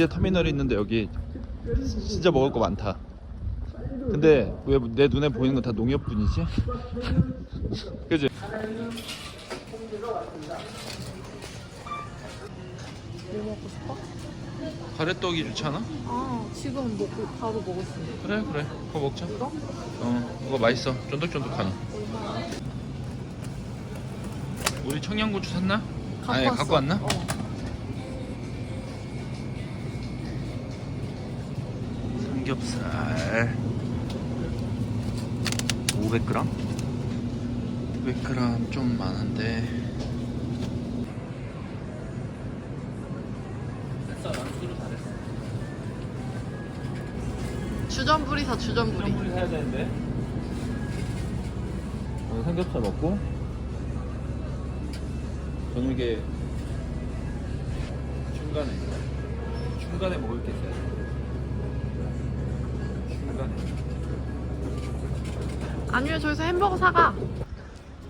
인제 터미널이 있는데 여기 진짜 먹을 거 많다. 근데 왜 내 눈에 보이는 건 다 농협분이지? 그지? 뭐 먹고 싶어? 가래떡이 좋지 않아? 아 지금 먹고 바로 있는 그래 그래 그거 먹자 이거? 어 그거 맛있어 쫀득쫀득하네 얼마야? 우리 청양고추 샀나? 갖고 아니 왔어. 갖고 왔나? 어. 삼겹살. 500g? 500g 좀 많은데. 주전부리 사 주전부리 사야 되는데. 오늘 삼겹살 먹고? 저녁에 중간에 중간에 먹을 게 있어야 아니면 저기서 햄버거 사가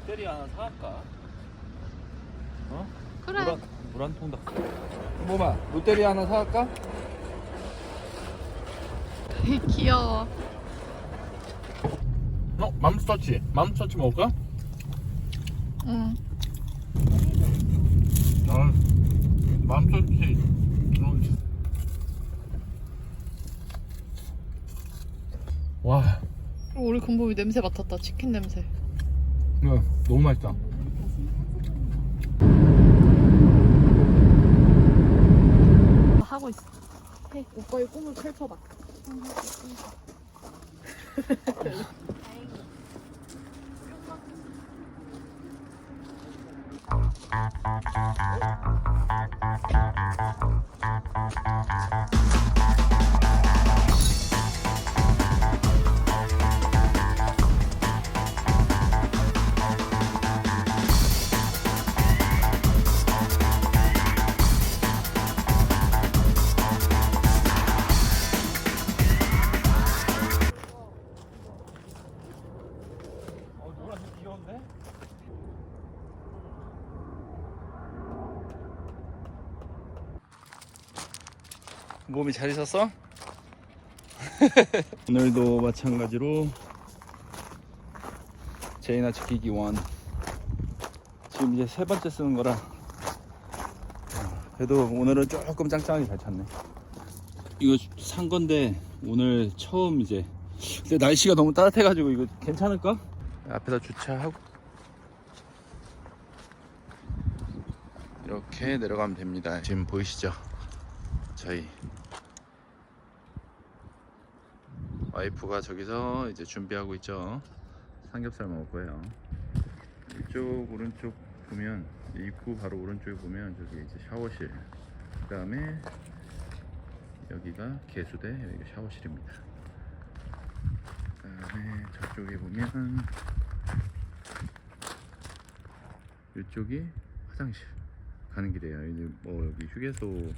롯데리 하나 사갈까? 어? 그래 물한 통 다 뭐마 롯데리 하나 사갈까? 귀여워 어? 맘스터치 맘스터치 먹을까? 응아 맘스터치 와 어, 우리 금복이 냄새 맡았다. 치킨 냄새. 야, 너무 맛있다. 하고 있어. 해 오빠의 꿈을 펼쳐봐 몸이 잘 있었어? 오늘도 마찬가지로 제이나 지키기 원 지금 이제 세 번째 쓰는 거라 어, 그래도 오늘은 조금 짱짱하게 잘 찼네 이거 산 건데 오늘 처음 이제 근데 날씨가 너무 따뜻해 가지고 이거 괜찮을까? 앞에다 주차하고 이렇게 내려가면 됩니다. 지금 보이시죠? 저희 와이프가 저기서 이제 준비하고 있죠. 삼겹살 먹을 거예요. 이쪽 오른쪽 보면 입구 바로 오른쪽에 보면 저기 이제 샤워실. 그 다음에 여기가 개수대 여기가 샤워실입니다. 그 다음에 저쪽에 보면 이쪽이 화장실 가는 길이에요. 이제 뭐 여기 휴게소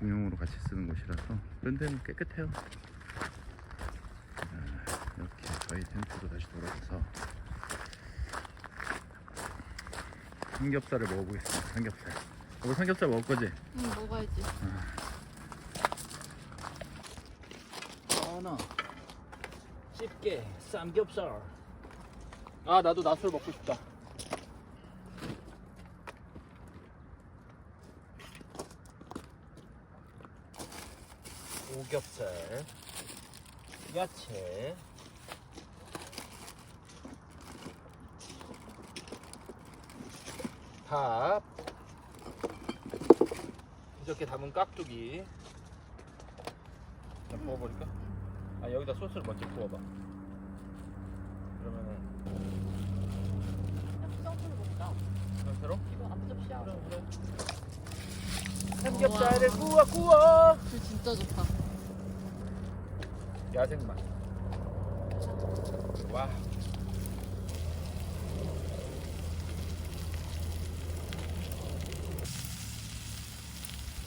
공용으로 같이 쓰는 곳이라서 그런 데는 깨끗해요. 저희 텐트로 다시 돌아가서 삼겹살을 먹어보겠습니다. 삼겹살. 오늘 삼겹살 먹을 거지? 응 먹어야지. 하나. 집게. 삼겹살. 아 나도 낮술 먹고 싶다. 오겹살. 야채 밥. 이렇게 담은 깍두기. 자, 부어버릴까? 아 여기다 소스를 먼저 부어봐. 그러면은. 수정술 먹자. 상태로? 이거 앞접시야 그래 그래 삼겹살을 구워 구워! 줄 진짜 좋다. 야생맛. 와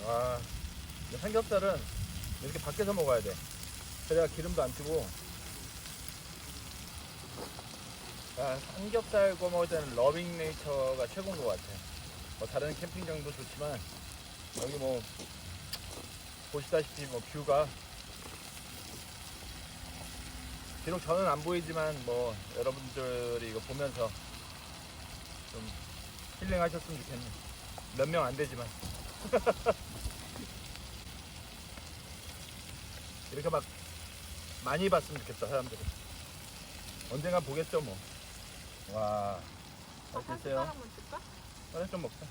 와, 이 삼겹살은 이렇게 밖에서 먹어야 돼. 그래야 기름도 안 튀고. 야, 삼겹살 구워 먹을 때는 러빙 네이처가 최고인 것 같아. 뭐 다른 캠핑장도 좋지만 여기 뭐 보시다시피 뭐 뷰가 비록 저는 안 보이지만 뭐 여러분들이 이거 보면서 좀 힐링하셨으면 좋겠네. 몇 명 안 되지만 이렇게 막 많이 봤으면 좋겠다 사람들이. 언젠가 보겠죠 뭐. 와. 잘. 한번 줄까? 그래 좀 먹자.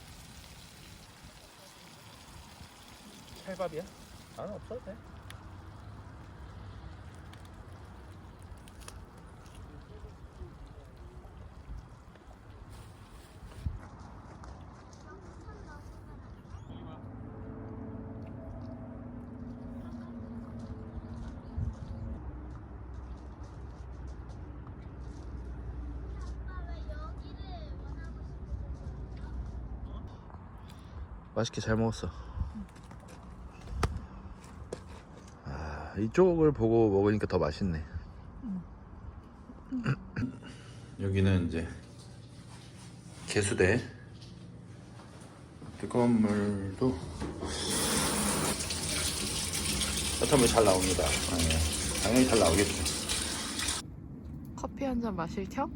찰밥이야? 나는 없어도 돼. 맛있게 잘 먹었어. 아, 이쪽을 보고 먹으니까 더 맛있네. 여기는 이제 개수대 뜨거운 물도 따뜻한 물 잘 나옵니다. 아, 예. 당연히 잘 나오겠죠. 커피 한 잔 마실 텨?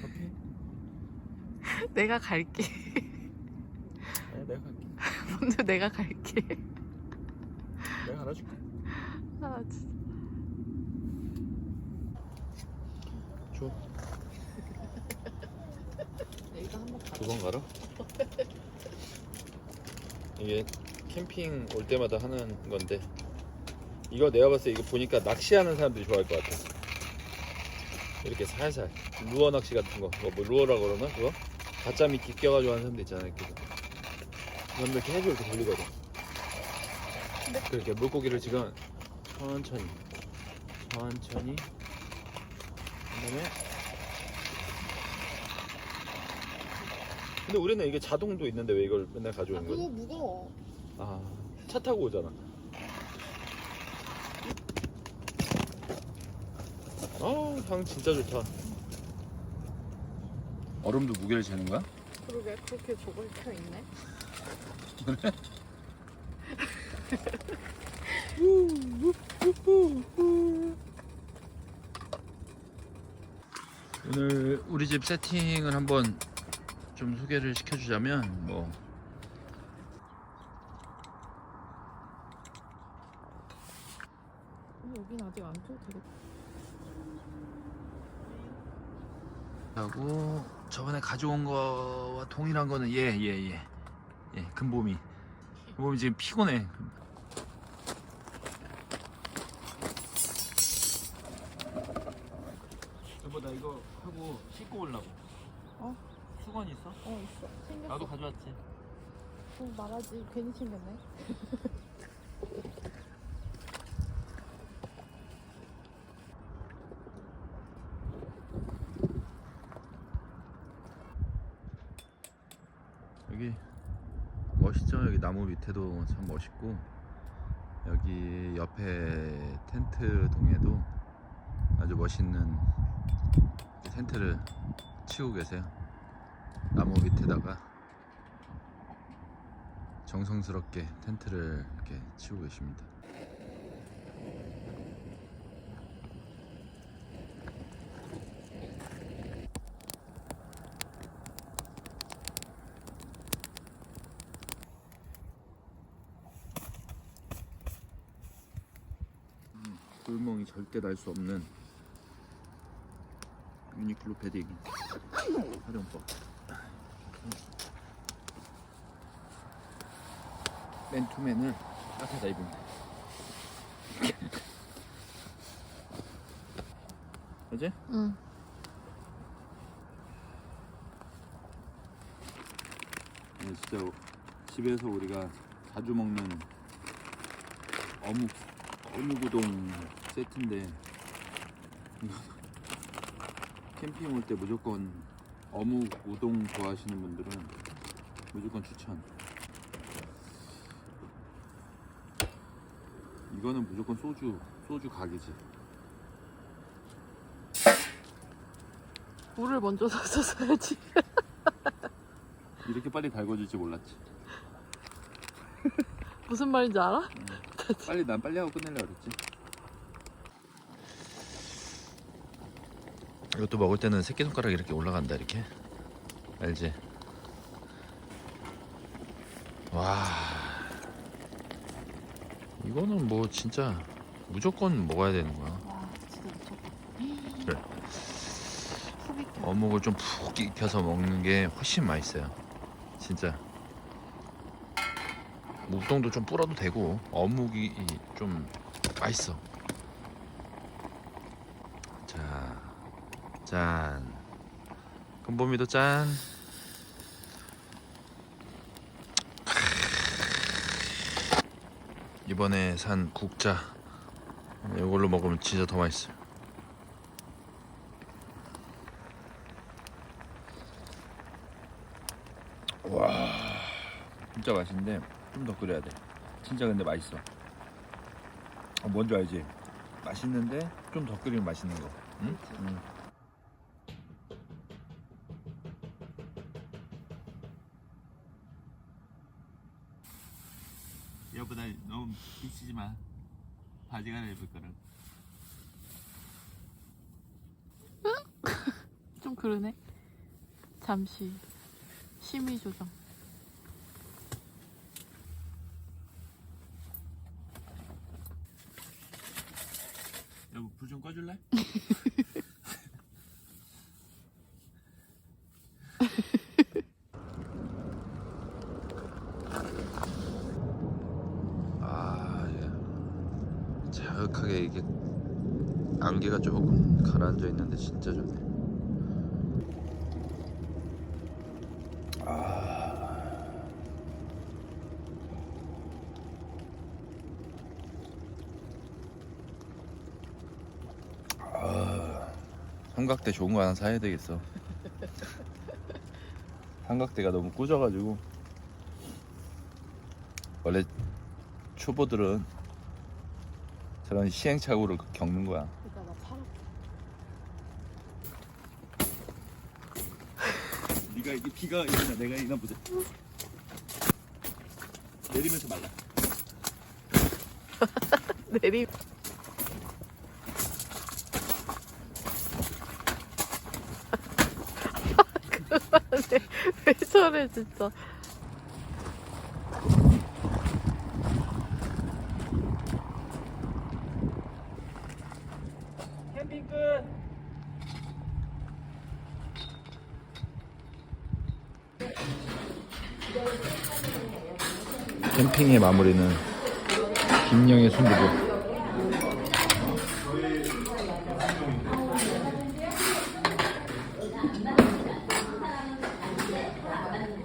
커피? 내가 갈게. 아니 내가 갈게. 내가 알아줄게. 아, 진짜. 줘. 내가 한번 가. 두번 가라? 이게 캠핑 올 때마다 하는 건데 이거 내가 봤을 때 이거 보니까 낚시하는 사람들이 좋아할 것 같아 이렇게 살살 루어 낚시 같은 거, 뭐, 뭐 루어라 그러나 그거? 가짜 미끼 껴가지고 하는 사람들 있잖아 이렇게 그럼 이렇게 해서 이렇게 돌리거든 그렇게 물고기를 지금 천천히 천천히 그다음에 근데 우리는 이게 자동도 있는데 왜 이걸 맨날 아, 가져오는 그거 거지? 무거워. 아, 차 타고 오잖아. 아, 향 진짜 좋다. 얼음도 무게를 재는 거야? 그러게, 그렇게 저걸 켜 있네. 오늘 우리 집 세팅을 한번 좀 소개를 시켜주자면 뭐 어, 여긴 아직 안 줘도 되겠다. 하고 저번에 가져온 거와 동일한 거는 예예예 예, 금봄이 금봄이 지금 피곤해 여보 나 이거 하고 씻고 오려고 어? 수건 있어? 어, 있어. 생겼어. 나도 가져왔지 어, 말하지. 괜히 챙겼네. 여기 멋있죠? 여기 나무 밑에도 참 멋있고 여기 옆에 텐트 동에도 아주 멋있는 텐트를 치고 계세요. 나무 밑에다가 정성스럽게 텐트를 이렇게 치고 계십니다. 돌멍이 절대 날 수 없는 유니클로 패딩 활용법 맨투맨을 앞에다 입으면 돼 그지? 응. 네, 진짜 집에서 우리가 자주 먹는 어묵 어묵 우동 세트인데 캠핑 올 때 무조건 어묵 우동 좋아하시는 분들은 무조건 추천. 이거는 무조건 소주 소주 각이지. 물을 먼저 샀었어야지. 이렇게 빨리 달궈질 줄 몰랐지. 무슨 말인지 알아? 빨리 난 빨리 하고 끝내려고 그랬지. 이것도 먹을 때는 새끼손가락이 이렇게 올라간다 이렇게 알지? 와 이거는 뭐 진짜 무조건 먹어야 되는 거야 와 진짜 미쳤다. 그래. 푹 익혀. 어묵을 좀 푹 익혀서 먹는 게 훨씬 맛있어요 진짜 무동도 좀 불어도 되고 어묵이 좀 맛있어 짠 금보미도 짠 이번에 산 국자 이걸로 먹으면 진짜 더 맛있어 진짜 맛있는데 좀 더 끓여야 돼. 진짜 근데 맛있어. 어, 뭔지 알지? 맛있는데 좀 더 끓이면 맛있는 거. 응? 응. 바지가 입을 거라 좀 그러네. 잠시 심의 조정. 여보 불 좀 꺼줄래? 아, 예. 자극하게 이게 안개가 조금 가라앉아 있는데 진짜 좋네. 삼각대 좋은 거 하나 사야 되겠어. 삼각대가 너무 꾸져가지고 원래 초보들은 저런 시행착오를 겪는 거야. 나 팔아. 네가 이게 비가 이나 내가 이나 보자. 내리면서 말라. 내리. 그만해. 왜 저래 진짜. 캠핑 끝. 캠핑의 마무리는 김영의 순두부.